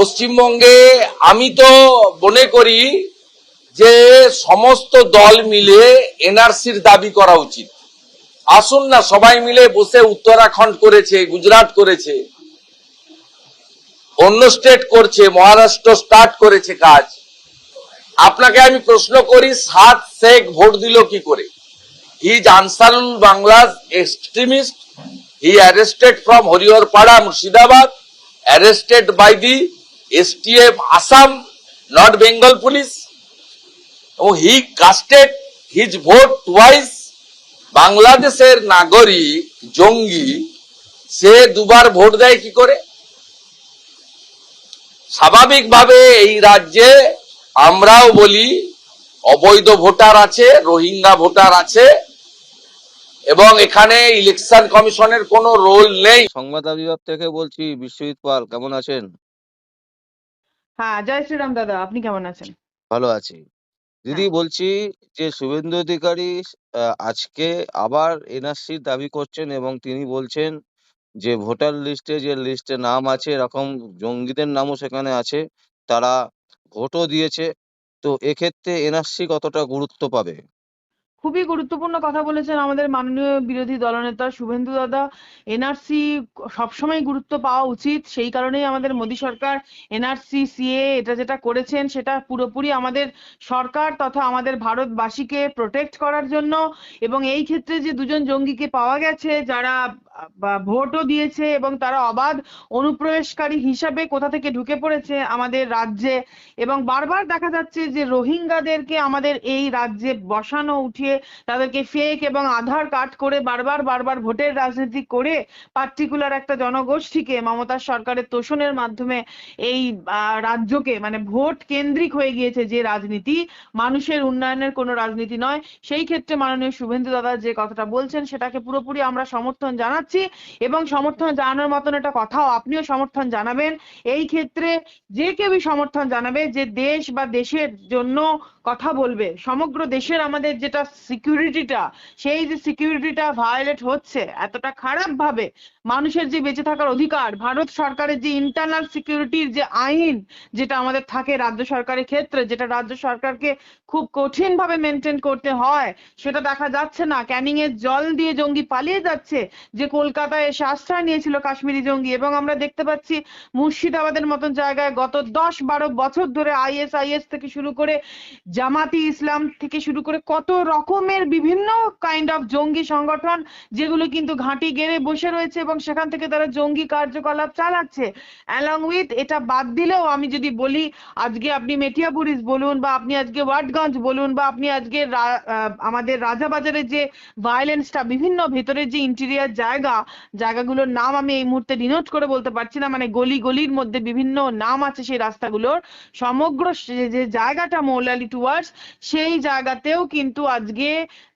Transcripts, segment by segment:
পশ্চিমবঙ্গে আমি তো মনে করি যে সমস্ত দল মিলে এনআরসির দাবি করা উচিত। আসুন না, সবাই মিলে বসে উত্তরাখণ্ড করেছে, গুজরাট করেছে, অন্য স্টেট করছে, মহারাষ্ট্র স্টার্ট করেছে কাজ। আপনাকে আমি প্রশ্ন করি, সাত শেখ ভোট দিল কি করে? হি ইজ আনসারুল বাংলার extremist he arrested from Hariharpara Murshidabad arrested by the STF Assam not Bengal police এবং he casted his vote twice বাংলাদেশের নাগরিক, জঙ্গি, সে দুবার ভোট দেয় কি করে? স্বাভাবিকভাবে এই রাজ্যে আমরাও বলি, অবৈধ ভোটার আছে, রোহিঙ্গা ভোটার আছে, এবং এখানে ইলেকশন কমিশনের কোনো রোল নেই। সংবাদ বিভাগ থেকে বলছি বিশ্বজিৎ পাল, কেমন আছেন? হ্যাঁ জয় শ্রীরাম দাদা আপনি কেমন আছেন? ভালো আছি। দিদি বলছি যে শুভেন্দু অধিকারী আজকে আবার এনআরসি দাবি করছেন এবং তিনি বলছেন যে ভোটার লিস্টে যে লিস্টে নাম আছে এরকম জঙ্গিদের নামও সেখানে আছে তারা ভোটও দিয়েছে। তো এক্ষেত্রে এনআরসি কতটা গুরুত্ব পাবে? খুবই গুরুত্বপূর্ণ কথা বলেছেন আমাদের মাননীয় বিরোধী দলনেতা শুভেন্দু দাদা। এনআরসি সবসময় গুরুত্ব পাওয়া উচিত, সেই কারণেই আমাদের মোদী সরকার এনআরসি, সিএ, এটা যেটা করেছেন সেটা পুরোপুরি আমাদের সরকার তথা আমাদের ভারতবাসীকে প্রোটেক্ট করার জন্য এবং এই ক্ষেত্রে যে দুজন জঙ্গিকে পাওয়া গেছে, যারা ভোটও দিয়েছে এবং তারা অবাধ অনুপ্রবেশকারী হিসাবে কোথা থেকে ঢুকে পড়েছে আমাদের রাজ্যে এবং বারবার দেখা যাচ্ছে যে রোহিঙ্গাদেরকে আমাদের এই রাজ্যে বসানো, উঠিয়ে তাদেরকে ফেক এবং আধার কার্ড করে বারবার বারবার ভোটের রাজনীতি করে পার্টিকুলার একটা জনগোষ্ঠীকে মমতা সরকারের তোষণের মাধ্যমে এই রাজ্যকে মানে ভোট কেন্দ্রিক হয়ে গিয়েছে যে রাজনীতি, মানুষের উন্নয়নের কোনো রাজনীতি নয়। সেই ক্ষেত্রে মাননীয় শুভেন্দু দাদা যে কথাটা বলছেন সেটাকে পুরোপুরি আমরা সমর্থন জানাচ্ছি এবং সমর্থন জানানোর মতন একটা কথাও আপনিও সমর্থন জানাবেন। এই ক্ষেত্রে যে কেউই সমর্থন জানাবে যে দেশ বা দেশের জন্য কথা বলবে। সমগ্র দেশের আমাদের যেটা সিকিউরিটিটা সেই যে সিকিউরিটিটা ভায়োলেট হচ্ছে, এতটা খারাপ ভাবে মানুষের যে বেঁচে থাকার অধিকার, ভারত সরকারের যে ইন্টারনাল সিকিউরিটির যে আইন যেটা আমাদের থাকে রাজ্য সরকারের ক্ষেত্রে, যেটা রাজ্য সরকারকে খুব কঠিন ভাবে মেনটেন করতে হয়, সেটা দেখা যাচ্ছে না। ক্যানিং এর জল দিয়ে জঙ্গি পালিয়ে যাচ্ছে, যে কলকাতায় এসে আশ্রয় নিয়েছিল কাশ্মীরি জঙ্গি। এবং আমরা দেখতে পাচ্ছি মুর্শিদাবাদের মতন জায়গায় গত দশ বারো বছর ধরে আইএস আইএস থেকে শুরু করে জামাতি ইসলাম থেকে শুরু করে কত রকমের বিভিন্ন কাইন্ড অফ জঙ্গি সংগঠন, যেগুলো কিন্তু ঘাঁটি গেড়ে বসে রয়েছে এবং সেখান থেকে তারা জঙ্গি কার্যকলাপ চালাচ্ছে। অ্যালং উইথ এটা বাদ দিলেও আমি যদি বলি, আজকে আপনি মেটিয়াপুরিস বলুন বা আপনি আজকে ওয়াটগঞ্জ বলুন বা আপনি আজকে আমাদের রাজাবাজারের যে ভায়োলেন্সটা বিভিন্ন ভেতরের যে ইন্টেরিয়ার জায়গা, জায়গাগুলোর নাম আমি এই মুহূর্তে ডিনোট করে বলতে পারছি না মানে গলি গলির মধ্যে বিভিন্ন নাম আছে সেই রাস্তাগুলোর। সমগ্র যে জায়গাটা মৌলালি টুয়ার্ডস সেই জায়গাতেও কিন্তু আজকে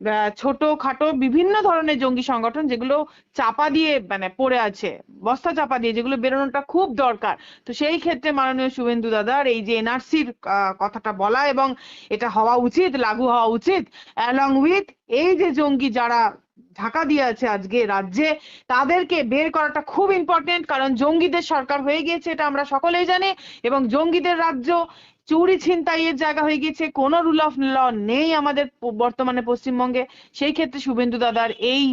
আহ, ছোটখাটো বিভিন্ন ধরনের জঙ্গি সংগঠন যেগুলো চাপা দিয়ে মানে পড়ে আছে বস্তা চাপা দিয়ে যেগুলো বেরোনোটা খুব দরকার। তো সেই ক্ষেত্রে মাননীয় শুভেন্দু দাদার এই যে এনআরসির কথাটা বলা এবং এটা হওয়া উচিত লাগু হওয়া উচিত অ্যালং উইথ এই যে জঙ্গি যারা ঢাকা দিয়ে আছে আজকে রাজ্যে তাদেরকে বের করাটা খুব ইম্পর্টেন্ট কারণ জঙ্গিদের সরকার হয়ে গিয়েছে এটা আমরা সকলেই জানি এবং জঙ্গিদের রাজ্য চুরি ছিনতাইয়ের জায়গা হয়ে গিয়েছে, কোনো রুল অফ ল নেই আমাদের বর্তমানে পশ্চিমবঙ্গে। সেই ক্ষেত্রে শুভেন্দু দাদার এই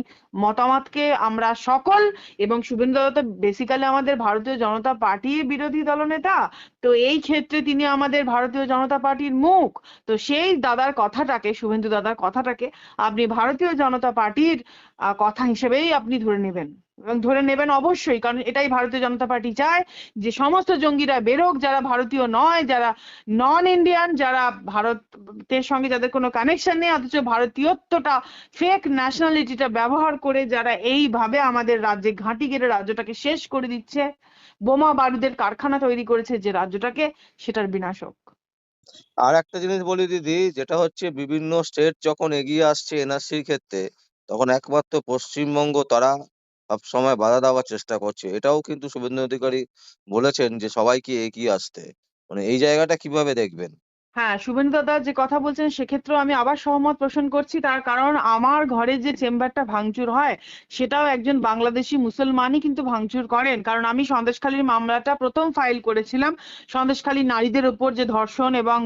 মতামতকে আমরা সকল, এবং শুভেন্দু দাদা তো বেসিক্যালি আমাদের ভারতীয় জনতা পার্টির বিরোধী দলনেতা, তো এই ক্ষেত্রে তিনি আমাদের ভারতীয় জনতা পার্টির মুখ। তো সেই দাদার কথাটাকে, শুভেন্দু দাদার কথাটাকে আপনি ভারতীয় জনতা পার্টির কথা হিসেবেই আপনি ধরে নেবেন। ধরে নেবেন অবশ্যই, কারণ এটাই ভারতীয় জনতা পার্টি চায় যে সমস্ত জঙ্গিরা বেরোক, যারা ভারতীয় নয়, যারা নন ইন্ডিয়ান যারা ভারতের সঙ্গে যাদের কোনো কানেকশন নেই, অথচ ভারতীয়ত্বটা ফেক ন্যাশনালিটিটা ব্যবহার করে যারা এইভাবে আমাদের রাজ্যে ঘাঁটি গেড়ে রাজ্যটাকে শেষ করে দিচ্ছে, বোমা বারুদের কারখানা তৈরি করেছে যে রাজ্যটাকে, সেটার বিনাশ হোক। আর একটা জিনিস বলি দিদি, যেটা হচ্ছে বিভিন্ন স্টেট যখন এগিয়ে আসছে এনআরসির ক্ষেত্রে, তখন একমাত্র পশ্চিমবঙ্গ তারা সবসময় বাধা দেওয়ার চেষ্টা করছে। এটাও কিন্তু শুভেন্দু অধিকারী বলেছেন যে সবাইকে এগিয়ে আসতে। মানে এই জায়গাটা কীভাবে দেখবেন? হ্যাঁ শুভেন্দু দাদা যে কথা বলছেন সেক্ষেত্রেও আমি আবার সহমত পোষণ করছি। তার কারণ আমার ঘরে যে চেম্বারটা ভাঙচুর হয়, সেটাও একজন বাংলাদেশি মুসলমানই কিন্তু ভাঙচুর করেন। কারণ আমি সন্দেশখালীর মামলাটা প্রথম ফাইল করেছিলাম। সন্দেশখালী নারীদের উপর যে ধর্ষণ এবং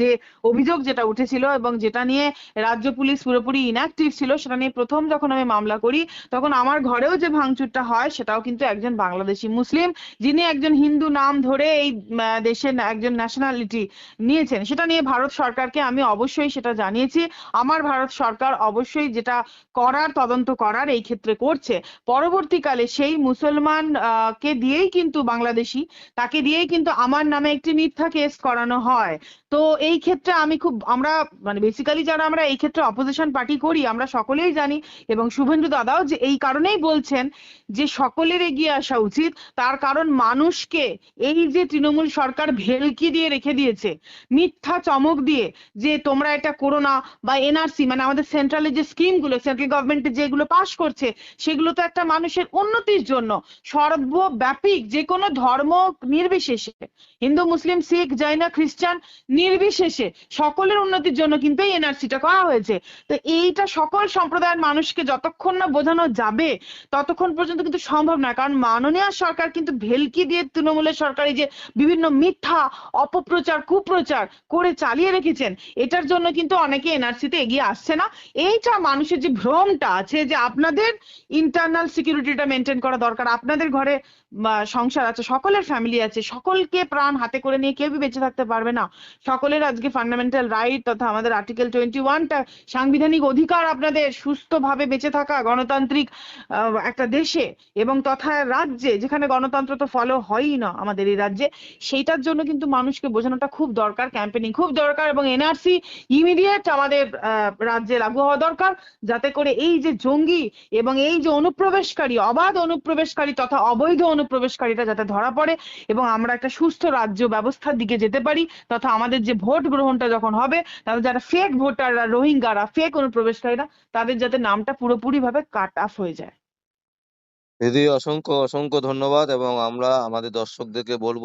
যে অভিযোগ যেটা উঠেছিল এবং যেটা নিয়ে রাজ্য পুলিশ পুরোপুরি ইনঅ্যাক্টিভ ছিল, সেটা নিয়ে প্রথম যখন আমি মামলা করি, তখন আমার ঘরেও যে ভাঙচুরটা হয়, সেটাও কিন্তু একজন বাংলাদেশি মুসলিম, যিনি একজন হিন্দু নাম ধরে এই দেশের একজন ন্যাশনালিটি নিয়েছেন। সেটা নিয়ে ভারত সরকারকে আমি অবশ্যই সেটা জানিয়েছি। আমার ভারত সরকার অবশ্যই যেটা করার, তদন্ত করার এই ক্ষেত্রে করছে। পরবর্তীকালে সেই মুসলমান কে দিয়েই কিন্তু বাংলাদেশি, তাকে দিয়েই কিন্তু আমার নামে একটি মিথ্যা কেস করানো হয়। তো এই ক্ষেত্রে আমি খুব, আমরা মানে বেসিক্যালি যারা আমরা এই ক্ষেত্রে অপোজিশন পার্টি করি, আমরা সকলেই জানি এবং শুভেন্দু দাদাও যে এই কারণেই বলছেন যে সকলের এগিয়ে আসা উচিত। তার কারণ মানুষকে এই যে তৃণমূল সরকার ভেলকি দিয়ে রেখে দিয়েছে, মিথ্যা চমক দিয়ে যে তোমরা এটা করো না, বা এনআরসি মানে আমাদের সেন্ট্রালের যে স্কিমগুলো সেন্ট্রাল গভর্নমেন্ট যেগুলো পাশ করছে, সেগুলো তো একটা মানুষের উন্নতির জন্য। সর্বব্যাপিক যে কোনো ধর্ম নির্বিশেষে, হিন্দু, মুসলিম, শিখ, জৈন, খ্রিস্টান, নির্বিশেষে সকলের উন্নতির জন্য কিন্তু এই এনআরসিটা করা হয়েছে। তো এইটা সকল সম্প্রদায়ের মানুষকে যতক্ষণ না বোঝানো যাবে, ততক্ষণ পর্যন্ত কিন্তু সম্ভব না কারণ মাননীয় সরকার কিন্তু ভেলকি দিয়ে তৃণমূলের সরকার যে বিভিন্ন মিথ্যা, অপপ্রচার, কুপ্রচার করে চালিয়ে রেখেছেন। এটার জন্য কিন্তু অনেকে এনআরসিতে এগিয়ে আসছে না। এইটা মানুষের যে ভ্রমটা আছে, যে আপনাদের ইন্টারনাল সিকিউরিটিটা মেনটেন করা দরকার, আপনাদের ঘরে সংসার আছে, সকলের ফ্যামিলি আছে, সকলকে প্রাণ হাতে করে নিয়ে কেউই বেঁচে থাকতে পারবে না। সকলের আজকে ফান্ডামেন্টাল রাইট তথা আমাদের আর্টিকেল টোয়েন্টি ওয়ানটা সাংবিধানিক অধিকার আপনাদের সুস্থভাবে বেঁচে থাকা গণতান্ত্রিক একটা দেশে এবং তথা রাজ্যে, যেখানে গণতন্ত্র তো ফলো হয়ই না আমাদের এই রাজ্যে, সেইটার জন্য কিন্তু মানুষকে বোঝানোটা খুব দরকার। ক্যাম্পেনিং খুব দরকার এবং এনআরসি ইমিডিয়েট আমাদের রাজ্যে লাগু হওয়া দরকার। যাতে করে এই যে জঙ্গি এবং এই যে অনুপ্রবেশকারী, অবাধ অনুপ্রবেশকারী তথা অবৈধ অনুপ্রবেশকারীটা যাতে ধরা পড়ে এবং আমরা একটা সুস্থ রাজ্য ব্যবস্থার দিকে যেতে পারি তথা আমাদের যে ভোট গ্রহণটা যখন হবে, তাহলে যারা ফেক ভোটাররা রোহিঙ্গারা ফেক অনুপ্রবেশকারীরা, তাদের যাতে নামটা পুরোপুরি ভাবে কাট অফ হয়ে যায়। দিদি, অসংখ্য অসংখ্য ধন্যবাদ এবং আমরা আমাদের দর্শকদেরকে বলব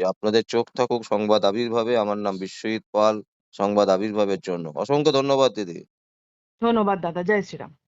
যে আপনাদের চোখ থাকুক সংবাদ আবির্ভাবে, আমার নাম বিশ্বজিৎ পাল, সংবাদ আবির্ভাবের জন্য। অসংখ্য ধন্যবাদ দিদি। ধন্যবাদ দাদা, জয় শ্রীরাম।